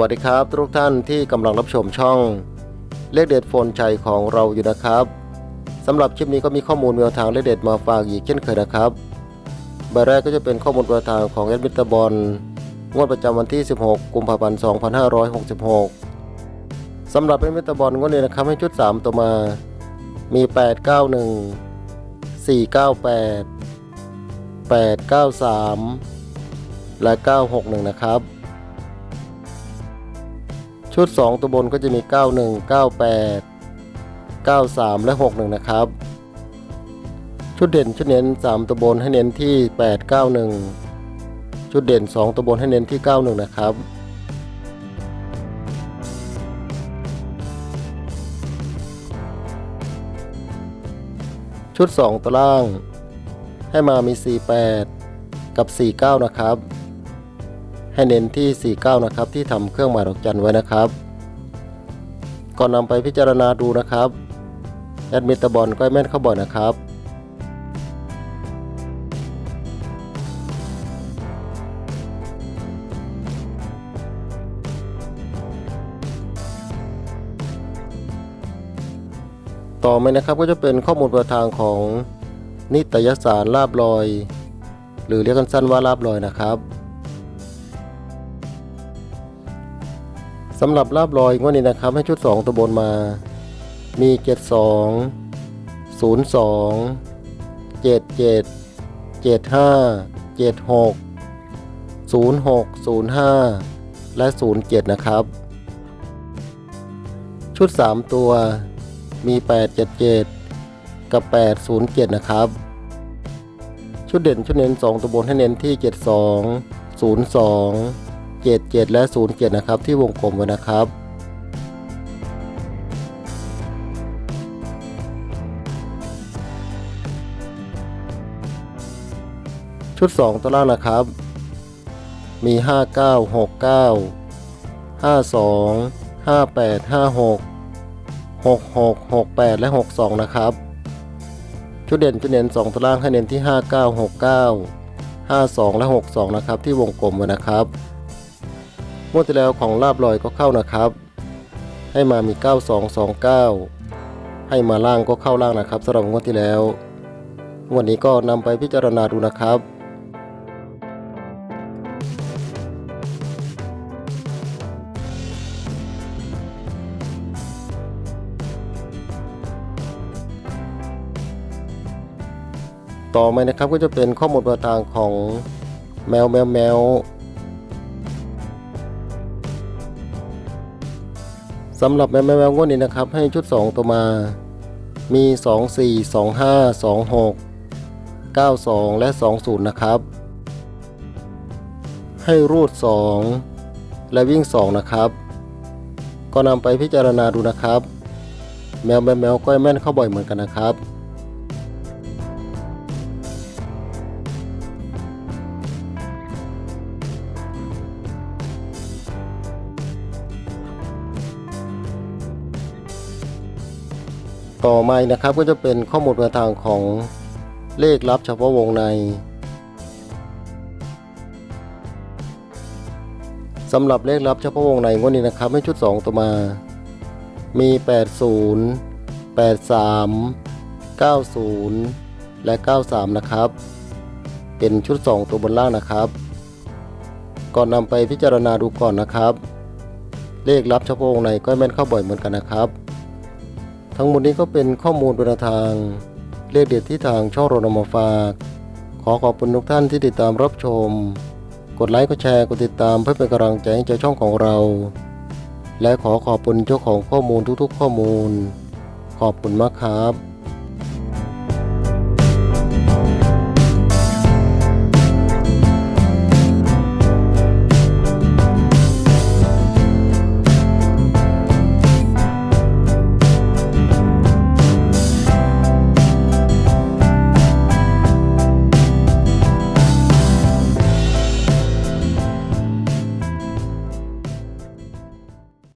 วัสดีครับ ทุกท่านที่กำลังรับชมช่อง เลขเด็ดโฟนชัยของเราอยู่นะครับสำหรับคลิปนี้ก็มีข้อมูลแนวทางเลขเด็ดมาฝากอีกเช่นเคยนะครับใบแรกก็จะเป็นข้อมูลแนวทางของแอดมิตาบอลงวดประจำวันที่ 16 กุมภาพันธ์ 2566สำหรับแอดมิตาบอลงวดนี้นะครับให้ชุด 3 ตัวมา มี 891 498 893 และ 961 นะครับ ชุด 2 ตัวบนก็จะมี 91 98 93 และ 61 นะครับ ชุดเด่นชุดเน้น 3 ตัวบนให้เน้นที่ 891 ชุดเด่น 2 ตัวบนให้เน้นที่ 91 นะครับ ชุด 2 ตัวล่าง ให้มามี 48 กับ 49 นะครับ ให้เน้นที่ 49 นะครับ ที่ทำเครื่องหมายดอกจันไว้นะครับ ก่อนนำไปพิจารณาดูนะครับแอดมิตรบอลก็ให้แม่นเข้าบ่อยนะครับ ต่อมานะครับก็จะเป็นข้อมูลประทางของนิตยสารลาบลอย หรือเรียกกันสั้นว่าลาบลอยนะครับำหรับลาบลอยงวดนี้นะครับ ให้ชุด 2 ตัวบนมา มี 72 02 77 75 76 06 05 และ 07 นะครับ ชุด 3 ตัวมี 877 กับ 807 นะครับ ชุดเด่นชุดเน้น 2 ตัวบนให้เน้นที่ 72 02 77 และ 07 นะครับ ที่วงกลมไว้นะครับ ชุด 2 ตัวล่างนะครับ มี 59 69 52 58 56 66 68 และ 62 นะครับ ชุดเด่นชุดเน้น2ตัวล่างให้เน้นที่ 59 69 52 และ 62 นะครับ ที่วงกลมไว้นะครับ งวดที่แล้วของลาบลอยก็เข้านะครับ ให้มามี 9229 ให้มาล่างก็เข้าล่างนะครับสำหรับงวดที่แล้ววดนี้ก็นำไปพิจารณาดูนะครับต่อมานะครับก็จะเป็นข้อมูลประทางของแมวแมวแมว สำหรับแมวแมวงวดนี้นะครับ ให้ชุด 2 ตัวมา มี 2 4 2 5 2 6 9 2 และ 20 นะครับ ให้รูด 2 และวิ่ง 2 นะครับ ก็นำไปพิจารณาดูนะครับ แมวแมวแมวก็แม่นเข้าบ่อยเหมือนกันนะครับ ต่อมานะครับก็จะเป็นข้อมูลประทางของเลขลับเฉพาะวงในสำหรับเลขลับเฉพาะวงในงวดนี้นะครับให้ชุด 2 ตัวมา มี 80 83 90 และ 93 นะครับ เป็นชุด 2 ตัวบนล่างนะครับ ก่อนนำไปพิจารณาดูก่อนนะครับ เลขลับเฉพาะวงในก็แม่นเข้าบ่อยเหมือนกันนะครับ ทั้งหมดนี้ก็เป็นข้อมูลเป็นทาง เลขเด็ดที่ทางช่องโรนมาฝาก ขอขอบคุณทุกท่านที่ติดตามรับชม กดไลค์กดแชร์กดติดตามเพื่อเป็นกำลังใจให้เจ้าช่องของเรา และขอขอบคุณเจ้าของข้อมูลทุกๆ ข้อมูล ขอบคุณมากครับ